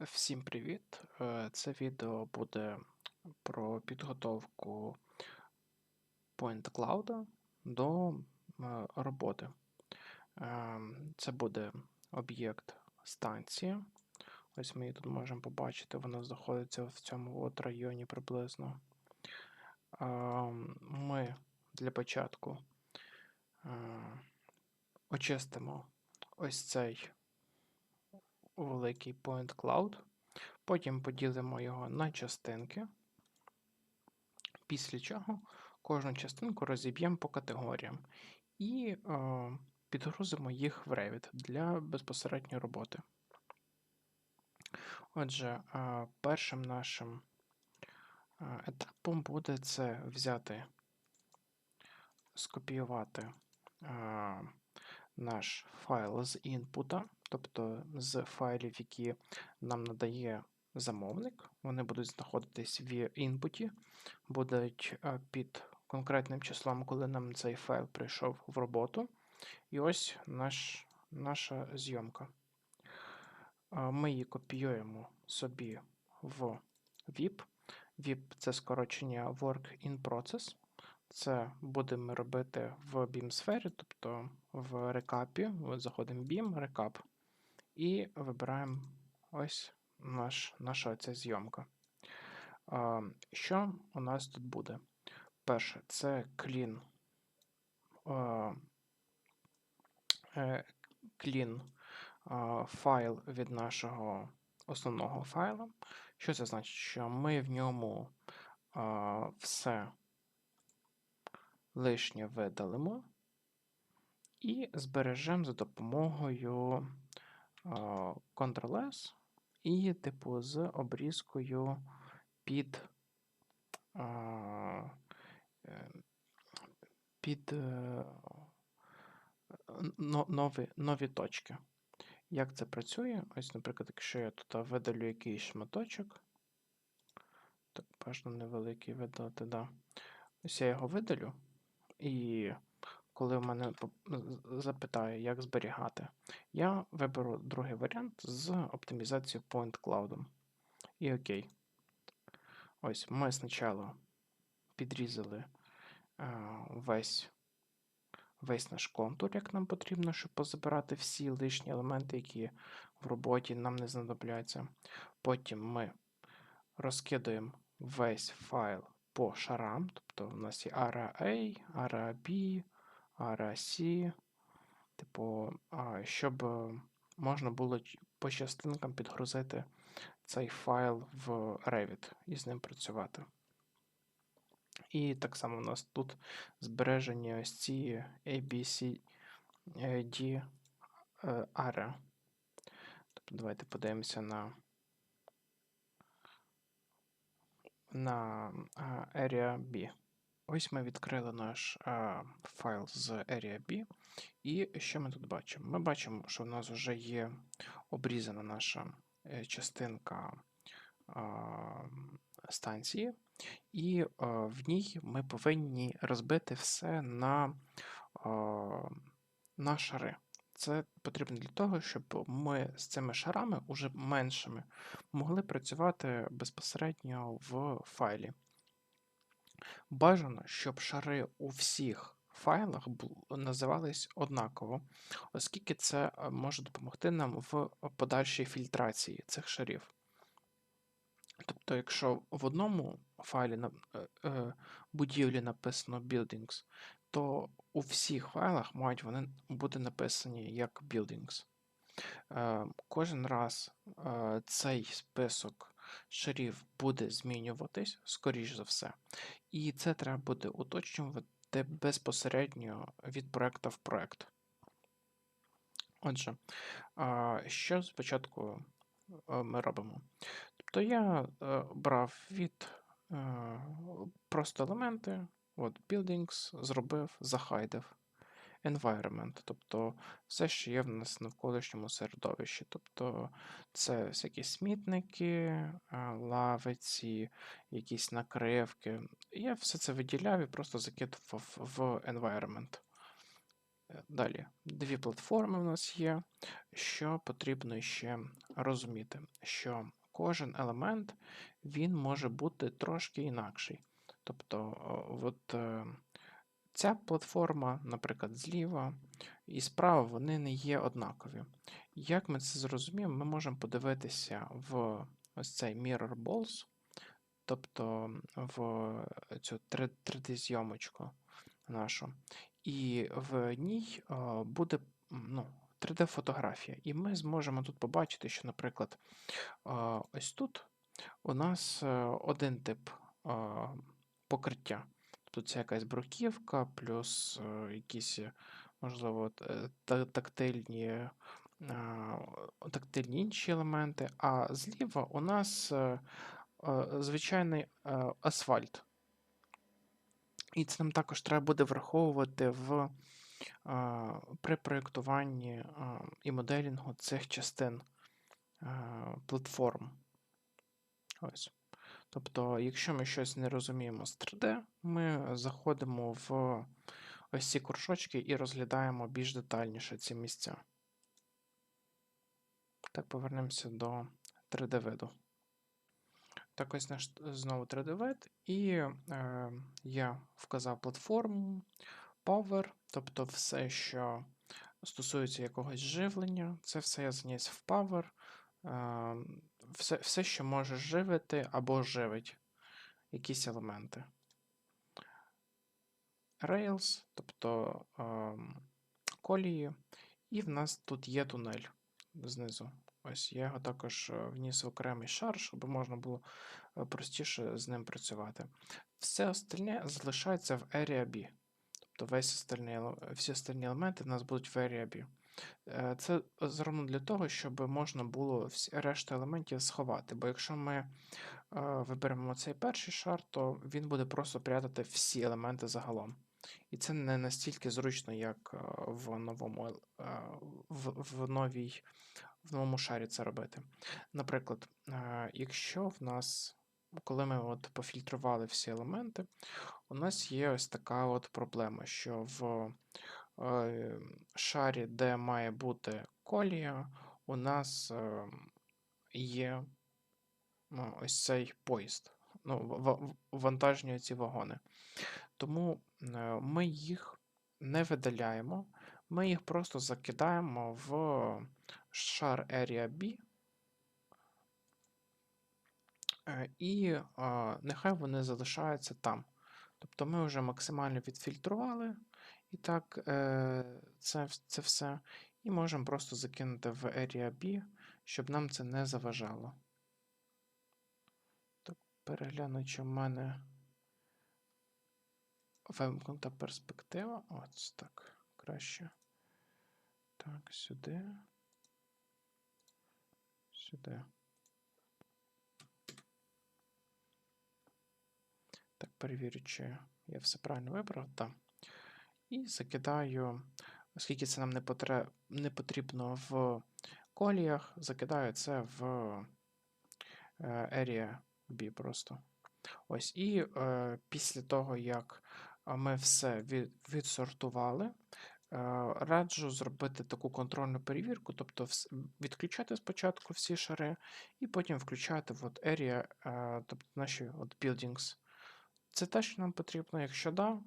Всім привіт! Е, Це відео буде про підготовку Point Cloud до е, роботи. Е, Це буде об'єкт станції. Ось ми її тут можемо побачити, вона знаходиться в цьому от районі приблизно. Ми для початку очистимо ось цей великий point cloud. Потім поділимо його на частинки. Після чого кожну частинку розіб'ємо по категоріям і е, підгрузимо їх в Revit для безпосередньої роботи. Отже, е, першим нашим е, етапом буде це взяти, скопіювати е, наш файл з інпута, тобто з файлів, які нам надає замовник. Вони будуть знаходитись в інпуті, будуть е, під конкретним числом, коли нам цей файл прийшов в роботу. І ось наш, наша зйомка. Е, Ми її копіюємо собі в VIP. VIP це скорочення Work in Process. Це будемо робити в BIM сфері, тобто в рекапі. От заходимо BIM, рекап, і вибираємо ось наш, наша ця зйомка. Що у нас тут буде? Перше, це clean, а, е, clean файл від нашого основного файла. Що це значить? Що ми в ньому все лишнє видалимо і збережемо за допомогою Ctrl-S і типу з обрізкою під е, під е, нові, нові точки. Як це працює? Ось, наприклад, якщо я тут видалю якийсь шматочок, так бажано невеликий видалити, да. Ось я його видалю. І коли в мене запитає, як зберігати, я виберу другий варіант з оптимізацією Point Cloud. І окей. Ось ми спочатку підрізали весь весь наш контур, як нам потрібно, щоб позабирати всі лишні елементи, які в роботі нам не знадобляться. Потім ми розкидаємо весь файл по шарам. Тобто у нас є area A, area B, area C. Типу, щоб можна було по частинкам підгрузити цей файл в Revit і з ним працювати. І так само у нас тут збережені ось ці ABCD area. Тобто, давайте подивимося на на Area B. Ось ми відкрили наш а, файл з Area B. І що ми тут бачимо? Ми бачимо, що в нас вже є обрізана наша е, частинка а, станції, і а, в ній ми повинні розбити все на, а, на шари. Це потрібно для того, щоб ми з цими шарами, уже меншими, могли працювати безпосередньо в файлі. Бажано, щоб шари у всіх файлах називались однаково, оскільки це е, може допомогти нам в подальшій фільтрації цих шарів. Тобто, якщо в одному файлі е, е, будівлі написано buildings, то у всіх файлах мають вони бути написані як buildings. Е, кожен раз е, цей список шарів буде змінюватись, скоріш за все. І це треба буде уточнювати безпосередньо від проекту в проект. Отже, що спочатку е, ми робимо? Тобто я брав від просто елементи, От, Buildings зробив, захайдив. Environment, тобто все, що є в нас в навколишньому середовищі. Тобто це всякі смітники, лавиці, якісь накривки. Я все це виділяв і просто закидував в environment. Е, Далі, дві платформи в нас є. Що потрібно ще розуміти, що кожен елемент він може бути трошки інакший. Тобто, от е, ця платформа, наприклад, зліва і справа вони не є однакові. Як ми це зрозуміємо, ми можемо подивитися в ось цей Mirror Balls, тобто в цю 3D-зйомочку нашу. І в ній е, буде ну, 3D-фотографія. І ми зможемо тут побачити, що, наприклад, е, ось тут у нас е, один тип е, покриття. Тут це якась бруківка, плюс е, якісь, е, можливо, тактильні, е, тактильні інші елементи. А зліва у нас звичайний асфальт. І це нам також треба буде враховувати в, при проєктуванні і моделінгу цих частин платформ. Ось. Тобто, якщо ми щось не розуміємо з 3D, ми заходимо в ось ці кружочки і розглядаємо більш детальніше ці місця. Так, повернемося до 3D-виду. Так, ось наш знову 3D-вид, і е, я вказав платформу, Power, тобто все, що стосується якогось живлення, це все я заніс в Power. Е, все, все, що може живити або живить якісь елементи. Rails, тобто е, колії, і в нас тут є тунель знизу. Ось я його також е, вніс в окремий шар, щоб можна було е, простіше з ним працювати. Все остальне залишається в Area B. Тобто весь остальний, всі остальні елементи в нас будуть в Area B. Е, Це зроблено для того, щоб можна було решту елементів сховати. Бо якщо ми е, виберемо цей перший шар, то він буде просто прятати всі елементи загалом. І це не настільки зручно, як е, в новому, в, в, новій, в новому шарі це робити. Наприклад, якщо в нас, коли ми от пофільтрували всі елементи, у нас є ось така от проблема, що в шарі, де має бути колія, у нас е, є ну, ось цей поїзд. Ну, вантажні ці вагони. Тому е, ми їх не видаляємо, ми їх просто закидаємо в шар Area B. е, І е, нехай вони залишаються там. Тобто ми вже максимально відфільтрували і так е, це, це все. І можемо просто закинути в Area B, щоб нам це не заважало. Так, перегляну, чи в мене вимкнута перспектива. Ось так. Краще. Так, сюди. Сюди. Так, перевірю, чи я все правильно вибрав. Так. І закидаю, оскільки це нам не, потре... не потрібно в коліях, закидаю це в е, Area B просто. Ось. І е, після того, як ми все від... відсортували, е, раджу зробити таку контрольну перевірку, тобто відключати спочатку всі шари, і потім включати в от area, е, тобто наші от buildings. Це те, що нам потрібно. Якщо да,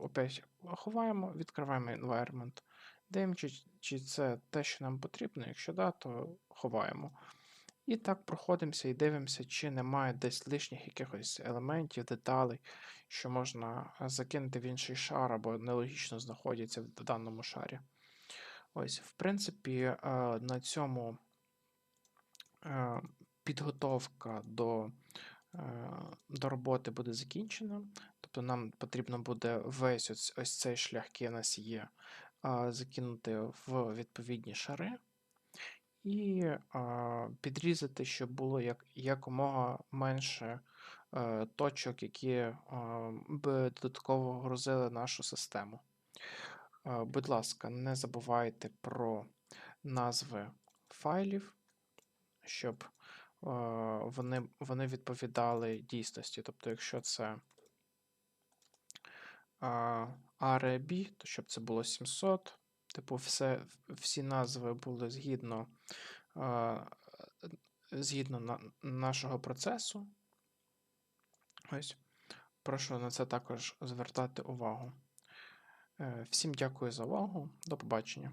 опять ховаємо, відкриваємо environment. Дивимося, чи, чи це те, що нам потрібно. Якщо да, то ховаємо. І так проходимося і дивимося, чи немає десь лишніх якихось елементів, деталей, що можна закинути в інший шар або нелогічно знаходяться в даному шарі. Ось, в принципі, е, на цьому е, підготовка до, е, до роботи буде закінчена. Тобто нам потрібно буде весь ось, ось цей шлях, який у нас є, закинути в відповідні шари і підрізати, щоб було як, якомога менше е, точок, які а, би додатково грузили нашу систему. Е, Будь ласка, не забувайте про назви файлів, щоб е, вони, вони відповідали дійсності. Тобто, якщо це а, то щоб це було 700. Типу, все, всі назви були згідно, згідно на, нашого процесу. Ось. Прошу на це також звертати увагу. Е, Всім дякую за увагу. До побачення.